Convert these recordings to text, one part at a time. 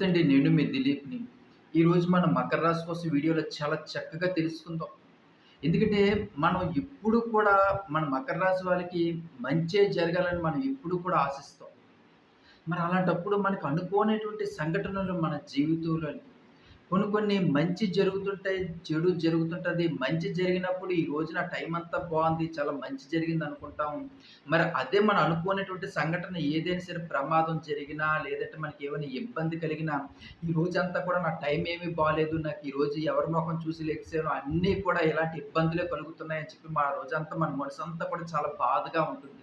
నమస్తే అండి నేను మీ దిలీప్ని. ఈరోజు మనం మకర రాశి కోసం వీడియోలో చాలా చక్కగా తెలుసుకుందాం. ఎందుకంటే మనం ఎప్పుడు కూడా మన మకర రాశి వాళ్ళకి మంచే జరగాలని మనం ఎప్పుడు కూడా ఆశిస్తాం. మరి అలాంటప్పుడు మనకు అనుకోనటువంటి సంఘటనలు మన జీవితంలో కొన్ని కొన్ని మంచి జరుగుతుంటాయి చెడు జరుగుతుంటుంది. మంచి జరిగినప్పుడు ఈ రోజు నా టైం అంతా బాగుంది చాలా మంచి జరిగింది అనుకుంటాం మరి అదే మనం అనుకునేటువంటి సంఘటన ఏదైనా సరే ప్రమాదం జరిగినా లేదంటే మనకి ఏమైనా ఇబ్బంది కలిగినా ఈ రోజంతా కూడా నా టైం ఏమీ బాగాలేదు నాకు ఈ రోజు ఎవరి ముఖం చూసి లేచాను అన్నీ కూడా ఇలాంటి ఇబ్బందులే కలుగుతున్నాయని చెప్పి మా రోజంతా మన మనసు అంతా కూడా చాలా బాధగా ఉంటుంది.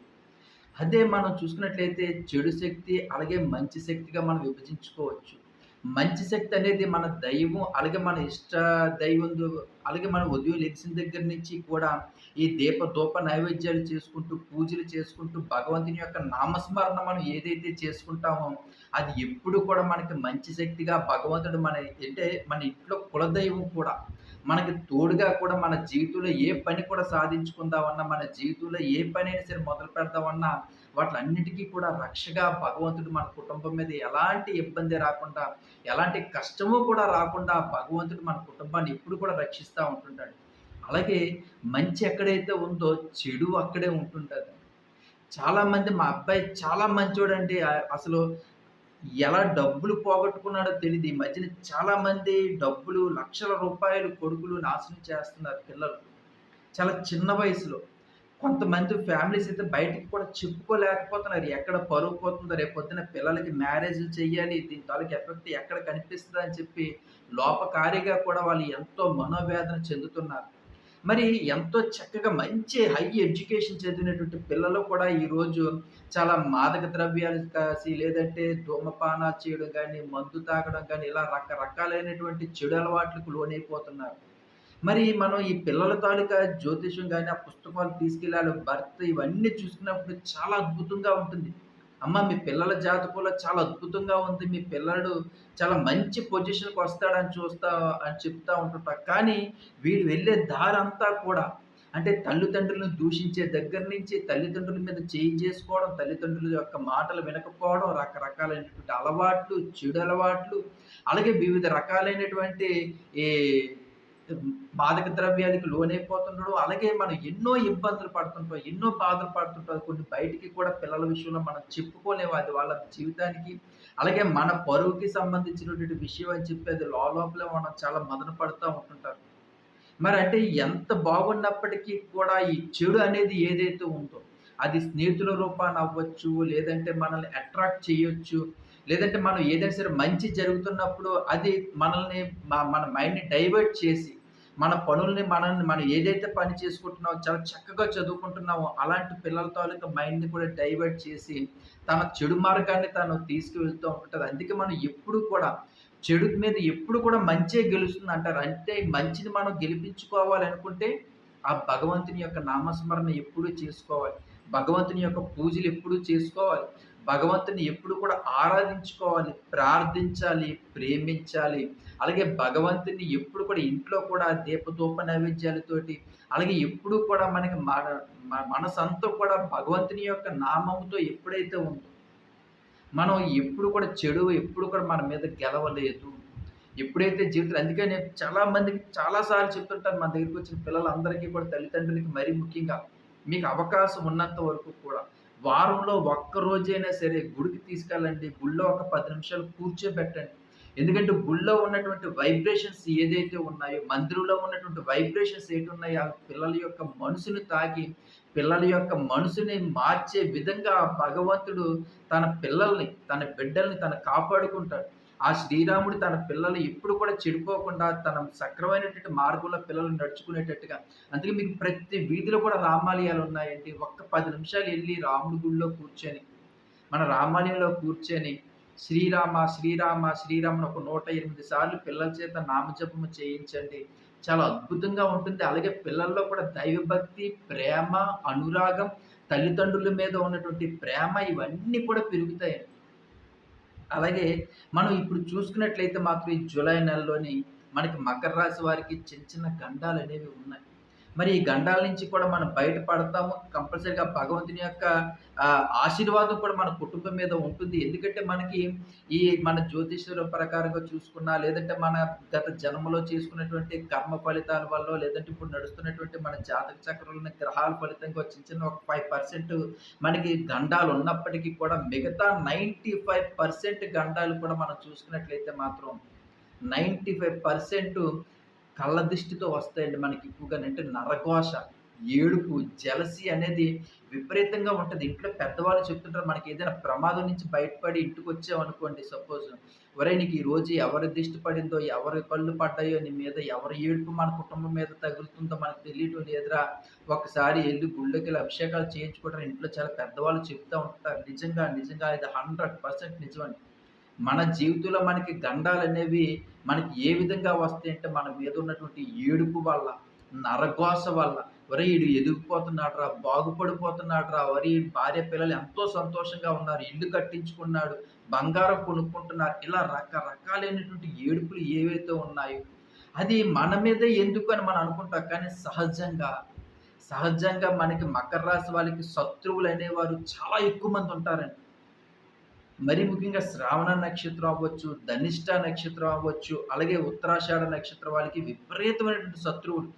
అదే మనం చూసుకున్నట్లయితే చెడు శక్తి అలాగే మంచి శక్తిగా మనం విభజించుకోవచ్చు. మంచి శక్తి అనేది మన దైవం అలాగే మన ఇష్ట దైవం అలాగే మన ఉదయం లెగిసిన దగ్గర నుంచి కూడా ఈ దీప దూప నైవేద్యాలు చేసుకుంటూ పూజలు చేసుకుంటూ భగవంతుని యొక్క నామస్మరణ మనం ఏదైతే చేసుకుంటామో అది ఎప్పుడు కూడా మనకి మంచి శక్తిగా భగవంతుడు మన అంటే మన ఇంట్లో కులదైవం కూడా మనకి తోడుగా కూడా మన జీవితంలో ఏ పని కూడా సాధించుకుందామన్నా మన జీవితంలో ఏ పని అయినా సరే మొదలు పెడదామన్నా వాటిలన్నిటికీ కూడా రక్షగా భగవంతుడు మన కుటుంబం మీద ఎలాంటి ఇబ్బంది రాకుండా ఎలాంటి కష్టము కూడా రాకుండా భగవంతుడు మన కుటుంబాన్ని ఎప్పుడు కూడా రక్షిస్తూ ఉంటుంటాడు. అలాగే మంచి ఎక్కడైతే ఉందో చెడు అక్కడే ఉంటుంటుంది చాలామంది మా అబ్బాయి చాలా మంచోడండి. అసలు ఎలా డబ్బులు పోగొట్టుకున్నాడో తెలియదు ఈ మధ్యన చాలామంది డబ్బులు లక్షల రూపాయలు కొడుకులు నాశనం చేస్తున్నారు పిల్లలు. చాలా చిన్న వయసులో. కొంతమంది ఫ్యామిలీస్ అయితే బయటికి కూడా చెప్పుకోలేకపోతున్నారు. ఎక్కడ పరువు పోతుందో రేపొద్దున పిల్లలకి మ్యారేజ్లు చేయాలి దీని తాలూకు ఎఫెక్ట్ ఎక్కడ కనిపిస్తుంది అని చెప్పి లోపకారిగా కూడా వాళ్ళు ఎంతో మనోవేదన చెందుతున్నారు. మరి ఎంతో చక్కగా మంచి హై ఎడ్యుకేషన్ చదివినటువంటి పిల్లలు కూడా ఈరోజు చాలా మాదక ద్రవ్యాలు కాసి లేదంటే ధూమపానాలు చేయడం కానీ మందు తాగడం కానీ ఇలా రకరకాలైనటువంటి చెడు అలవాట్లకు లోనైపోతున్నారు. మరి మనం ఈ పిల్లల తాలూకా జ్యోతిషం కానీ ఆ పుస్తకాలు తీసుకెళ్ళాలి భర్త ఇవన్నీ చూసుకున్నప్పుడు చాలా అద్భుతంగా ఉంటుంది. అమ్మ మీ పిల్లల జాతకంలో చాలా అద్భుతంగా ఉంది. మీ పిల్లడు చాలా మంచి పొజిషన్కి వస్తాడని చూస్తా అని చెప్తా ఉంటుంటా. కానీ వీడు వెళ్ళే దారంతా కూడా అంటే తల్లిదండ్రులను దూషించే దగ్గర నుంచి తల్లిదండ్రుల మీద చేయి చేసుకోవడం తల్లిదండ్రుల యొక్క మాటలు వినకపోవడం రకరకాలైనటువంటి అలవాట్లు చెడు అలవాట్లు అలాగే వివిధ రకాలైనటువంటి ఈ బాధక ద్రవ్యానికి లోనైపోతుండడం అలాగే మనం ఎన్నో ఇబ్బందులు పడుతుంటాం ఎన్నో బాధలు పడుతుంటాం కొన్ని బయటికి కూడా పిల్లల విషయంలో మనం చెప్పుకోలేము. అది వాళ్ళ జీవితానికి అలాగే మన పరువుకి సంబంధించినటువంటి విషయం అని చెప్పి అది లోపలే మనం చాలా మదన పడుతూ ఉంటుంటారు. మరి అంటే ఎంత బాగున్నప్పటికీ కూడా ఈ చెడు అనేది ఏదైతే ఉందో అది స్నేహితుల రూపాన్ని అవ్వచ్చు లేదంటే మనల్ని అట్రాక్ట్ చేయొచ్చు లేదంటే మనం ఏదైనా సరే మంచి జరుగుతున్నప్పుడు అది మనల్ని మన మైండ్ని డైవర్ట్ చేసి మన పనుల్ని మనల్ని మనం ఏదైతే పని చేసుకుంటున్నామో చాలా చక్కగా చదువుకుంటున్నామో అలాంటి పిల్లల తాలూకా మైండ్ని కూడా డైవర్ట్ చేసి తన చెడు మార్గాన్ని తను తీసుకువెళ్తూ ఉంటుంది. అందుకే మనం ఎప్పుడు కూడా చెడు మీద ఎప్పుడు కూడా మంచే గెలుస్తుంది అంటారు. అంటే మంచిని మనం గెలిపించుకోవాలి అనుకుంటే ఆ భగవంతుని యొక్క నామస్మరణ ఎప్పుడూ చేసుకోవాలి. భగవంతుని యొక్క పూజలు ఎప్పుడూ చేసుకోవాలి. భగవంతుని ఎప్పుడు కూడా ఆరాధించుకోవాలి ప్రార్థించాలి ప్రేమించాలి. అలాగే భగవంతుని ఎప్పుడు కూడా ఇంట్లో కూడా దీపదూప నైవేద్యాలతోటి అలాగే ఎప్పుడు కూడా మనకి మన మనసంతా కూడా భగవంతుని యొక్క నామంతో ఎప్పుడైతే ఉందో మనం ఎప్పుడు కూడా చెడు ఎప్పుడు కూడా మన మీద గెలవలేదు. ఎప్పుడైతే జీవితం అందుకే నేను చాలా మందికి చాలాసార్లు చెప్తుంటాను మన దగ్గరికి వచ్చిన పిల్లలందరికీ కూడా తల్లిదండ్రులకి మరీ ముఖ్యంగా మీకు అవకాశం ఉన్నంత వరకు కూడా. వారంలో ఒక్క రోజైనా సరే గుడికి తీసుకెళ్ళండి. గుళ్ళో ఒక పది నిమిషాలు కూర్చోబెట్టండి. ఎందుకంటే గుళ్ళో ఉన్నటువంటి వైబ్రేషన్స్ ఏదైతే ఉన్నాయో మందిరంలో ఉన్నటువంటి వైబ్రేషన్స్ ఏంటి ఉన్నాయో ఆ పిల్లల యొక్క మనసుని తాకి పిల్లల యొక్క మనసుని మార్చే విధంగా భగవంతుడు తన పిల్లల్ని తన బిడ్డల్ని తను కాపాడుకుంటాడు. ఆ శ్రీరాముడు తన పిల్లలు ఎప్పుడు కూడా చెడిపోకుండా తన సక్రమైనటువంటి మార్గంలో పిల్లలు నడుచుకునేటట్టుగా. అందుకే మీకు ప్రతి వీధిలో కూడా రామాలయాలు ఉన్నాయండి. ఒక్క పది నిమిషాలు వెళ్ళి రాముడి గుడిలో కూర్చొని మన రామాలయంలో కూర్చొని శ్రీరామ శ్రీరామ శ్రీరాముని ఒక నూట ఎనిమిది సార్లు పిల్లల చేత నామజపము చేయించండి. చాలా అద్భుతంగా ఉంటుంది. అలాగే పిల్లల్లో కూడా దైవభక్తి ప్రేమ అనురాగం తల్లిదండ్రుల మీద ఉన్నటువంటి ప్రేమ ఇవన్నీ కూడా పెరుగుతాయి అలాగే మనం ఇప్పుడు చూసుకున్నట్లయితే మాత్రం ఈ జూలై నెలలోని మనకి మకర రాశి వారికి చిన్న చిన్న గండాలు అనేవి ఉన్నాయి. మరి ఈ గండాల నుంచి కూడా మనం బయటపడతాము. కంపల్సరిగా భగవంతుని యొక్క ఆశీర్వాదం కూడా మన కుటుంబం మీద ఉంటుంది. ఎందుకంటే మనకి ఈ మన జ్యోతిష్యుల ప్రకారంగా చూసుకున్నా, లేదంటే మన గత జన్మలో చేసుకున్నటువంటి కర్మ ఫలితాల వల్ల లేదంటే ఇప్పుడు నడుస్తున్నటువంటి మన జాతక చక్రంలోని గ్రహాల ఫలితంగా చిన్న చిన్న ఒక ఫైవ్ పర్సెంట్ మనకి గండాలు ఉన్నప్పటికీ కూడా మిగతా 95% గండాలు కూడా మనం చూసుకున్నట్లయితే మాత్రం 95% కళ్ళ దిష్టితో వస్తాయండి మనకి ఎక్కువగా అంటే నరఘోష, ఏడుపు, జలసి అనేది విపరీతంగా ఉంటుంది ఇంట్లో పెద్దవాళ్ళు చెప్తుంటారు మనకి ఏదైనా ప్రమాదం నుంచి బయటపడి ఇంటికి వచ్చామనుకోండి సపోజ్, ఒరే నీకు ఈరోజు ఎవరి దిష్టి పడిందో, ఎవరి కళ్ళు పడ్డాయో నీ మీద, ఎవరి ఏడుపు మన కుటుంబం మీద తగులుతుందో మనకు తెలియటం లేదురా! ఒకసారి వెళ్ళి గుళ్ళకి వెళ్ళి అభిషేకాలు చేయించుకోవడం ఇంట్లో చాలా పెద్దవాళ్ళు చెప్తూ ఉంటారు. నిజంగా, నిజంగా ఇది 100% నిజమండి. మన జీవితంలో మనకి గండాలనేవి మనకి ఏ విధంగా వస్తాయంటే మన మీద ఉన్నటువంటి ఏడుపు వల్ల, నరగోస వల్ల, ఒరేయ్! ఈడు ఎదిగిపోతున్నాడురా, బాగుపడిపోతున్నాడురా, రా వరి భార్య పిల్లలు ఎంతో సంతోషంగా ఉన్నారు, ఇల్లు కట్టించుకున్నాడు, బంగారం కొనుక్కుంటున్నారు. ఇలా రకరకాలైనటువంటి ఏడుపులు ఏవైతే ఉన్నాయో, అది మన మీదే ఎందుకు అని మనం అనుకుంటాం. కానీ సహజంగా, సహజంగా మనకి మకర రాశి వాళ్ళకి శత్రువులు అనేవారు చాలా ఎక్కువ మంది ఉంటారండి. మరి ముఖ్యంగా శ్రావణ నక్షత్రం అవ్వచ్చు, ధనిష్ట నక్షత్రం అవ్వచ్చు, అలాగే ఉత్తరాషాఢ నక్షత్రం వాళ్ళకి విపరీతమైనటువంటి శత్రువులు.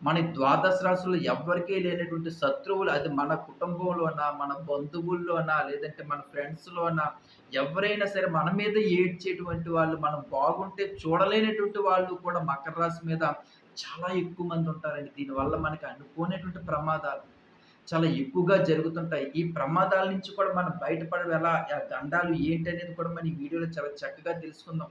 మన ద్వాదశ రాశుల్లో ఎవరికీ లేనటువంటి శత్రువులు అది మన కుటుంబంలోనా, మన బంధువుల్లోనా, లేదంటే మన ఫ్రెండ్స్‌లోనా ఎవరైనా సరే మన మీద ఏడ్చేటువంటి వాళ్ళు, మనం బాగుంటే చూడలేనటువంటి వాళ్ళు కూడా మకర రాశి మీద చాలా ఎక్కువ మంది ఉంటారండి. దీనివల్ల మనకి అనుకోనేటువంటి ప్రమాదాలు చాలా ఎక్కువగా జరుగుతుంటాయి. ఈ ప్రమాదాల నుంచి కూడా మనం బయటపడడం ఎలా? ఆ ఏంటి అనేది కూడా మనం ఈ వీడియోలో చాలా చక్కగా తెలుసుకుందాం.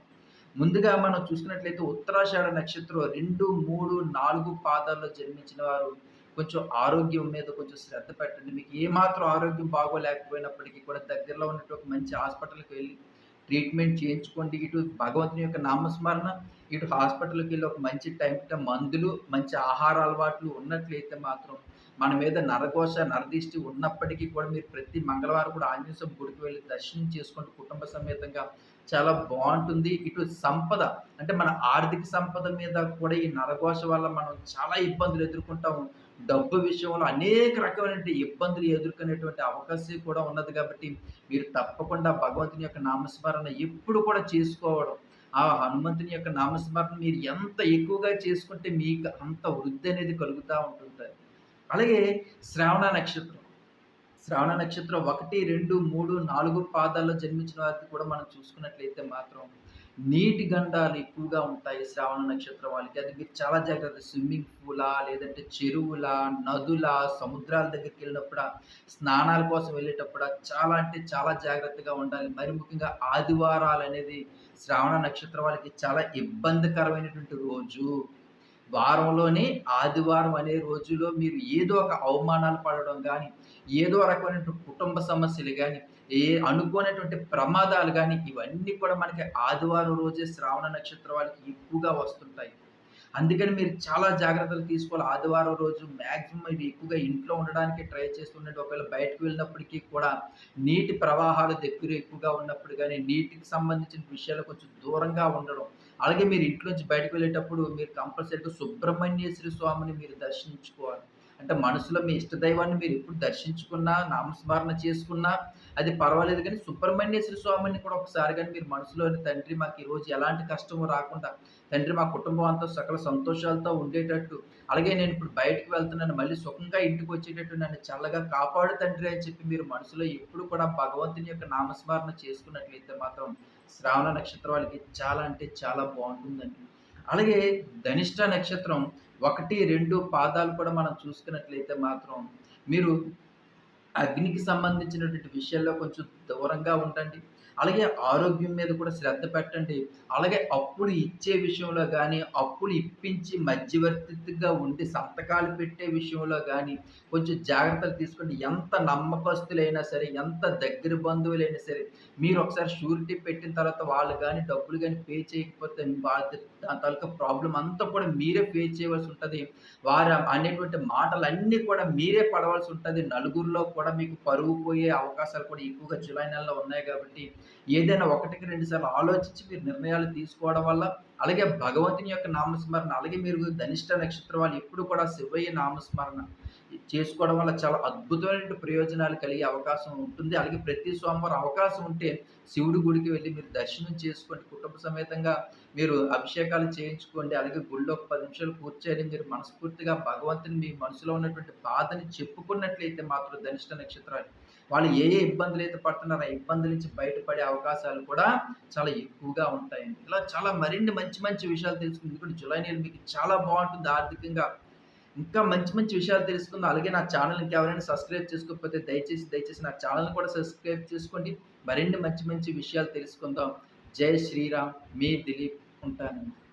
ముందుగా మనం చూసుకున్నట్లయితే ఉత్తరాషాఢ నక్షత్రం 2, 3, 4 పాదాల్లో జన్మించిన వారు కొంచెం ఆరోగ్యం మీద కొంచెం శ్రద్ధ పెట్టండి. మీకు ఏమాత్రం ఆరోగ్యం బాగోలేకపోయినప్పటికీ కూడా దగ్గరలో ఉన్నట్టు ఒక మంచి హాస్పిటల్‌కి వెళ్ళి ట్రీట్మెంట్ చేయించుకోండి. ఇటు భగవంతుని యొక్క నామస్మరణ, ఇటు హాస్పిటల్కి వెళ్ళి ఒక మంచి టైం మందులు, మంచి ఆహార అలవాట్లు ఉన్నట్లయితే మాత్రం మన మీద నరకోశ నరదిష్టి ఉన్నప్పటికీ కూడా మీరు ప్రతి మంగళవారం కూడా ఆంజనేయ స్వామి గుడికి వెళ్ళి దర్శనం చేసుకుంటూ కుటుంబ సమేతంగా. చాలా బాగుంటుంది ఇటు సంపద అంటే మన ఆర్థిక సంపద మీద కూడా ఈ నరఘోష వల్ల మనం చాలా ఇబ్బందులు ఎదుర్కొంటాము. డబ్బు విషయంలో అనేక రకమైన ఇబ్బందులు ఎదుర్కొనేటువంటి అవకాశం కూడా ఉన్నది కాబట్టి, మీరు తప్పకుండా భగవంతుని యొక్క నామస్మరణ ఎప్పుడు కూడా చేసుకోవడం. ఆ హనుమంతుని యొక్క నామస్మరణ మీరు ఎంత ఎక్కువగా చేసుకుంటే మీకు అంత వృద్ధి అనేది కలుగుతూ ఉంటుంది అలాగే శ్రావణ నక్షత్రం. శ్రావణ నక్షత్రం 1, 2, 3, 4 పాదాల్లో జన్మించిన వారికి కూడా మనం చూసుకున్నట్లయితే మాత్రం నీటి గండాలు ఎక్కువగా ఉంటాయి శ్రావణ నక్షత్రం వాళ్ళకి. అది మీరు చాలా జాగ్రత్త స్విమ్మింగ్ పూలా, లేదంటే చెరువులా, నదులా, సముద్రాల దగ్గరికి వెళ్ళినప్పుడు స్నానాల కోసం వెళ్ళేటప్పుడు చాలా అంటే చాలా జాగ్రత్తగా ఉండాలి. మరి ముఖ్యంగా ఆదివారాలు అనేది శ్రావణ నక్షత్రం వాళ్ళకి చాలా ఇబ్బందికరమైనటువంటి రోజు. వారంలోనే ఆదివారం అనే రోజులో మీరు ఏదో ఒక అవమానాలు పడడం కానీ ఏదో రకమైనటువంటి కుటుంబ సమస్యలు కానీ ఏ అనుకోనటువంటి ప్రమాదాలు కానీ ఇవన్నీ కూడా మనకి ఆదివారం రోజే శ్రావణ నక్షత్రం వాళ్ళకి ఎక్కువగా వస్తుంటాయి. అందుకని మీరు చాలా జాగ్రత్తలు తీసుకోవాలి. ఆదివారం రోజు మ్యాక్సిమం ఇవి ఎక్కువగా ఇంట్లో ఉండడానికి ట్రై చేస్తుండండి. ఒకవేళ బయటకు వెళ్ళినప్పటికీ కూడా నీటి ప్రవాహాలు దగ్గర ఎక్కువగా ఉన్నప్పుడు కానీ నీటికి సంబంధించిన విషయాలు కొంచెం దూరంగా ఉండడం. అలాగే మీరు ఇంట్లో నుంచి బయటకు వెళ్ళేటప్పుడు మీరు కంపల్సరీగా సుబ్రహ్మణ్యేశ్వర స్వామిని మీరు దర్శించుకోవాలి. అంటే మనసులో మీ ఇష్ట దైవాన్ని మీరు ఎప్పుడు దర్శించుకున్నా, నామస్మరణ చేసుకున్నా అది పర్వాలేదు కానీ సుబ్రహ్మణ్యేశ్వర స్వామిని కూడా ఒకసారి కానీ మీరు మనసులోని తండ్రి మాకు ఈరోజు ఎలాంటి కష్టము రాకుండా, తండ్రి మా కుటుంబం అంతా సకల సంతోషాలతో ఉండేటట్టు, అలాగే నేను ఇప్పుడు బయటకు వెళ్తున్నాను మళ్ళీ సుఖంగా ఇంటికి వచ్చేటట్టు నన్ను చల్లగా కాపాడు తండ్రి అని చెప్పి మీరు మనసులో ఎప్పుడు కూడా భగవంతుని యొక్క నామస్మరణ చేసుకున్నట్లయితే మాత్రం శ్రావణ నక్షత్రం వాళ్ళకి చాలా అంటే చాలా బాగుంటుందండి అలాగే ధనిష్ట నక్షత్రం 1, 2 పాదాలు కూడా మనం చూసుకున్నట్లయితే మాత్రం మీరు అగ్నికి సంబంధించినటువంటి విషయాల్లో కొంచెం దూరంగా ఉండండి. అలాగే ఆరోగ్యం మీద కూడా శ్రద్ధ పెట్టండి. అలాగే అప్పులు ఇచ్చే విషయంలో కానీ అప్పులు ఇప్పించి మధ్యవర్తిగా ఉండి సంతకాలు పెట్టే విషయంలో కానీ కొంచెం జాగ్రత్తలు తీసుకోండి. ఎంత నమ్మకస్తులైనా సరే, ఎంత దగ్గర బంధువులైనా సరే, మీరు ఒకసారి షూరిటీ పెట్టిన తర్వాత వాళ్ళు కానీ డబ్బులు కానీ పే చేయకపోతే బాధ్యత దాని తాలూకా ప్రాబ్లం అంతా కూడా మీరే ఫేస్ చేయవలసి ఉంటుంది. వారు అనేటువంటి మాటలన్నీ కూడా మీరే పడవలసి ఉంటుంది. నలుగురిలో కూడా మీకు పరుగు పోయే అవకాశాలు కూడా ఎక్కువగా జులై నెలలో ఉన్నాయి కాబట్టి ఏదైనా ఒకటికి రెండు సార్లు ఆలోచించి మీరు నిర్ణయాలు తీసుకోవడం వల్ల అలాగే భగవంతుని యొక్క నామస్మరణ అలాగే మీరు ధనిష్ట నక్షత్రం వాళ్ళు ఎప్పుడు కూడా శివయ్య నామస్మరణ చేసుకోవడం వల్ల చాలా అద్భుతమైన ప్రయోజనాలు కలిగే అవకాశం ఉంటుంది. అలాగే ప్రతి సోమవారం అవకాశం ఉంటే శివుడి గుడికి వెళ్ళి మీరు దర్శనం చేసుకోండి. కుటుంబ సమేతంగా మీరు అభిషేకాలు చేయించుకోండి. అలాగే గుళ్ళో ఒక పది నిమిషాలు కూర్చొని మీరు మనస్ఫూర్తిగా భగవంతుని మీ మనసులో ఉన్నటువంటి బాధని చెప్పుకున్నట్లయితే మాత్రం ధనిష్ట నక్షత్రాలు వాళ్ళు ఏ ఏ ఇబ్బందులు అయితే పడుతున్నారో ఆ ఇబ్బందుల నుంచి బయటపడే అవకాశాలు కూడా చాలా ఎక్కువగా ఉంటాయండి. ఇలా చాలా మరిన్ని మంచి మంచి విషయాలు తెలుసుకుంది. ఎందుకంటే జూలై నెల మీకు చాలా బాగుంటుంది ఆర్థికంగా. ఇంకా మంచి మంచి విషయాలు తెలుసుకుందాం. అలాగే నా ఛానల్ ఇంకెవరైనా సబ్స్క్రైబ్ చేసుకోకపోతే దయచేసి దయచేసి నా ఛానల్ కూడా సబ్స్క్రైబ్ చేసుకోండి. మరిన్ని మంచి మంచి విషయాలు తెలుసుకుందాం. జై శ్రీరామ్. మీ దిలీప్ ఉంటాను.